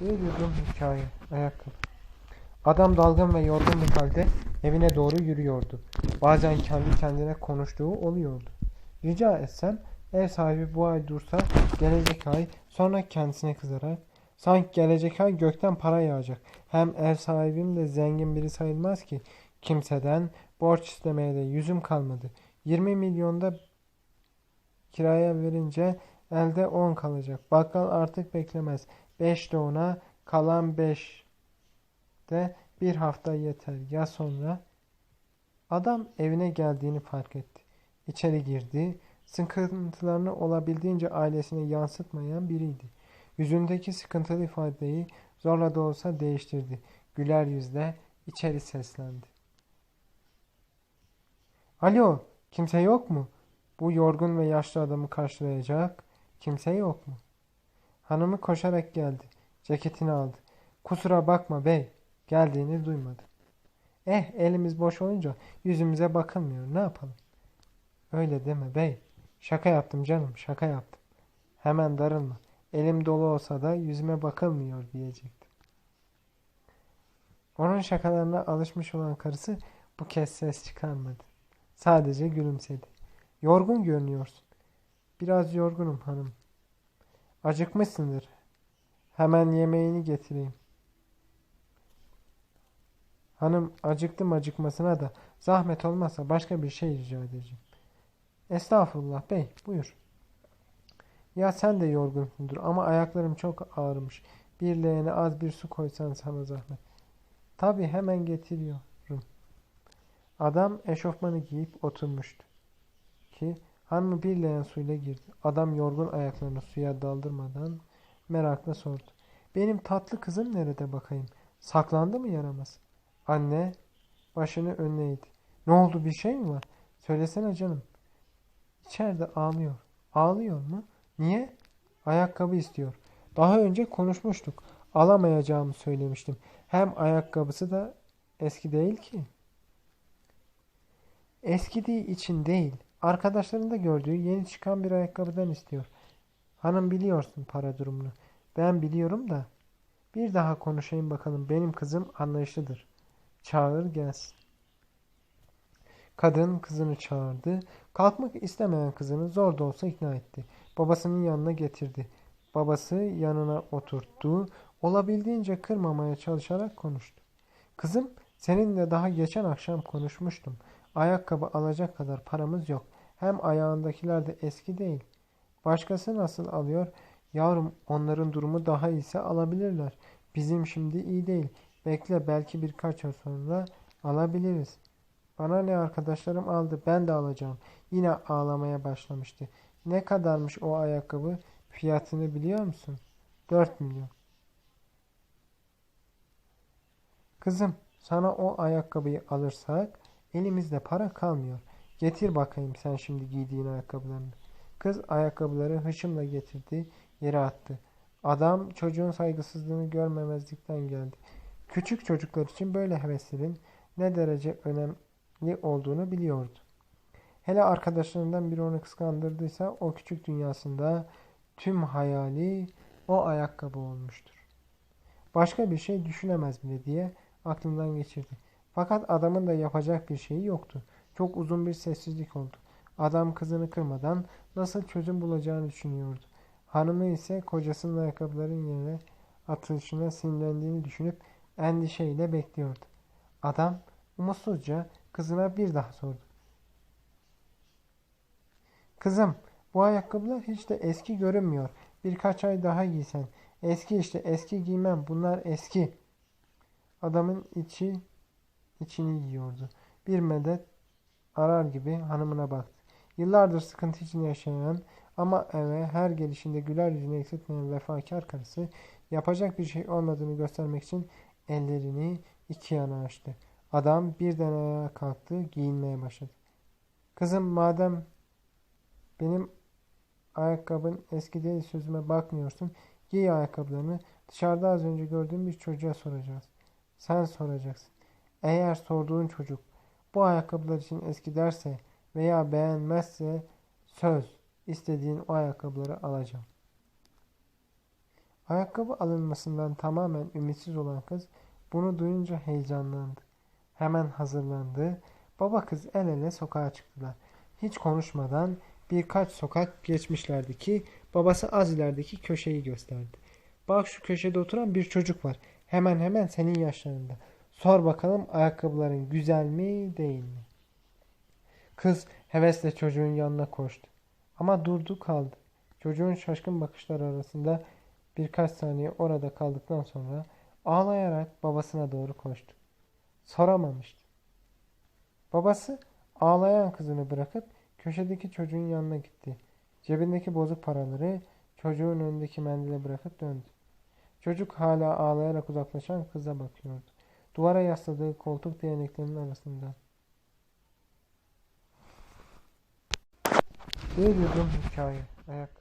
Bir yudum hikaye. Ayakkabı. Adam dalgın ve yorgun bir halde evine doğru yürüyordu. Bazen kendi kendine konuştuğu oluyordu. Rica etsem ev sahibi bu ay dursa gelecek ay sonra kendisine kızarak sanki gelecek ay gökten para yağacak. Hem ev sahibim de zengin biri sayılmaz ki kimseden borç istemeye de yüzüm kalmadı. 20 milyonda kiraya verince elde 10 kalacak. Bakkal artık beklemez. 5 de ona kalan 5 de bir hafta yeter. Ya sonra? Adam evine geldiğini fark etti. İçeri girdi. Sıkıntılarını olabildiğince ailesine yansıtmayan biriydi. Yüzündeki sıkıntılı ifadeyi zorla da olsa değiştirdi. Güler yüzle içeri seslendi. Alo, kimse yok mu? Bu yorgun ve yaşlı adamı karşılayacak kimse yok mu? Hanımı koşarak geldi. Ceketini aldı. Kusura bakma bey, geldiğini duymadı. Eh, elimiz boş olunca yüzümüze bakılmıyor. Ne yapalım? Öyle deme bey. Şaka yaptım canım, şaka yaptım. Hemen darılma. Elim dolu olsa da yüzüme bakılmıyor diyecektim. Onun şakalarına alışmış olan karısı bu kez ses çıkarmadı. Sadece gülümsedi. Yorgun görünüyorsun. Biraz yorgunum hanım. Acıkmışsındır. Hemen yemeğini getireyim. Hanım acıktım acıkmasına da zahmet olmazsa başka bir şey rica edeceğim. Estağfurullah bey buyur. Ya sen de yorgunsundur ama ayaklarım çok ağrımış. Bir leğene az bir su koysan sana zahmet. Tabii hemen getiriyorum. Adam eşofmanı giyip oturmuştu. Ki hanımı bir leğen suyla girdi. Adam yorgun ayaklarını suya daldırmadan merakla sordu. Benim tatlı kızım nerede bakayım? Saklandı mı yaramaz? Anne başını önüne eğdi. Ne oldu bir şey mi var? Söylesene canım. İçeride ağlıyor. Ağlıyor mu? Niye? Ayakkabı istiyor. Daha önce konuşmuştuk. Alamayacağımı söylemiştim. Hem ayakkabısı da eski değil ki. Eskidiği için değil. Arkadaşlarında gördüğü yeni çıkan bir ayakkabıdan istiyor. Hanım biliyorsun para durumunu. Ben biliyorum da. Bir daha konuşayım bakalım. Benim kızım anlayışlıdır. Çağır gelsin. Kadın kızını çağırdı. Kalkmak istemeyen kızını zor da olsa ikna etti. Babasının yanına getirdi. Babası yanına oturttu. Olabildiğince kırmamaya çalışarak konuştu. Kızım seninle daha geçen akşam konuşmuştum. Ayakkabı alacak kadar paramız yok. Hem ayağındakiler de eski değil. Başkası nasıl alıyor? Yavrum onların durumu daha iyiyse alabilirler. Bizim şimdi iyi değil. Bekle belki birkaç ay sonra alabiliriz. Bana ne arkadaşlarım aldı ben de alacağım. Yine ağlamaya başlamıştı. Ne kadarmış o ayakkabı? Fiyatını biliyor musun? 4 milyon. Kızım sana o ayakkabıyı alırsak elimizde para kalmıyor. Getir bakayım sen şimdi giydiğin ayakkabılarını. Kız ayakkabıları hışımla getirdi, yere attı. Adam çocuğun saygısızlığını görmemezlikten geldi. Küçük çocuklar için böyle heveslerin ne derece önemli olduğunu biliyordu. Hele arkadaşlarından biri onu kıskandırdıysa o küçük dünyasında tüm hayali o ayakkabı olmuştur. Başka bir şey düşünemez bile diye aklından geçirdi. Fakat adamın da yapacak bir şeyi yoktu. Çok uzun bir sessizlik oldu. Adam kızını kırmadan nasıl çözüm bulacağını düşünüyordu. Hanımı ise kocasının ayakkabıların yerine atılışına sinirlendiğini düşünüp endişeyle bekliyordu. Adam umutsuzca kızına bir daha sordu. Kızım, bu ayakkabılar hiç de eski görünmüyor. Birkaç ay daha giysen. Eski işte, eski giymem. Bunlar eski. Adamın içi içini yiyordu. Bir medet arar gibi hanımına baktı. Yıllardır sıkıntı içinde yaşayan ama eve her gelişinde güler yüzünü eksiltmeyen vefakar karısı yapacak bir şey olmadığını göstermek için ellerini iki yana açtı. Adam birden ayağa kalktı, giyinmeye başladı. Kızım madem benim ayakkabın eski değil sözüme bakmıyorsun, giy ayakkabılarını. Dışarıda az önce gördüğüm bir çocuğa soracağız. Sen soracaksın. Eğer sorduğun çocuk bu ayakkabılar için eski derse veya beğenmezse söz istediğin o ayakkabıları alacağım. Ayakkabı alınmasından tamamen ümitsiz olan kız bunu duyunca heyecanlandı. Hemen hazırlandı. Baba kız el ele sokağa çıktılar. Hiç konuşmadan birkaç sokak geçmişlerdi ki babası az ilerideki köşeyi gösterdi. Bak şu köşede oturan bir çocuk var. Hemen hemen senin yaşlarında. Sor bakalım ayakkabıların güzel mi değil mi? Kız hevesle çocuğun yanına koştu. Ama durdu kaldı. Çocuğun şaşkın bakışları arasında birkaç saniye orada kaldıktan sonra ağlayarak babasına doğru koştu. Soramamıştı. Babası ağlayan kızını bırakıp köşedeki çocuğun yanına gitti. Cebindeki bozuk paraları çocuğun önündeki mendile bırakıp döndü. Çocuk hala ağlayarak uzaklaşan kıza bakıyordu. Duvara yasladığı koltuk değneklerinin arasında. Bir yudum hikaye. Ayak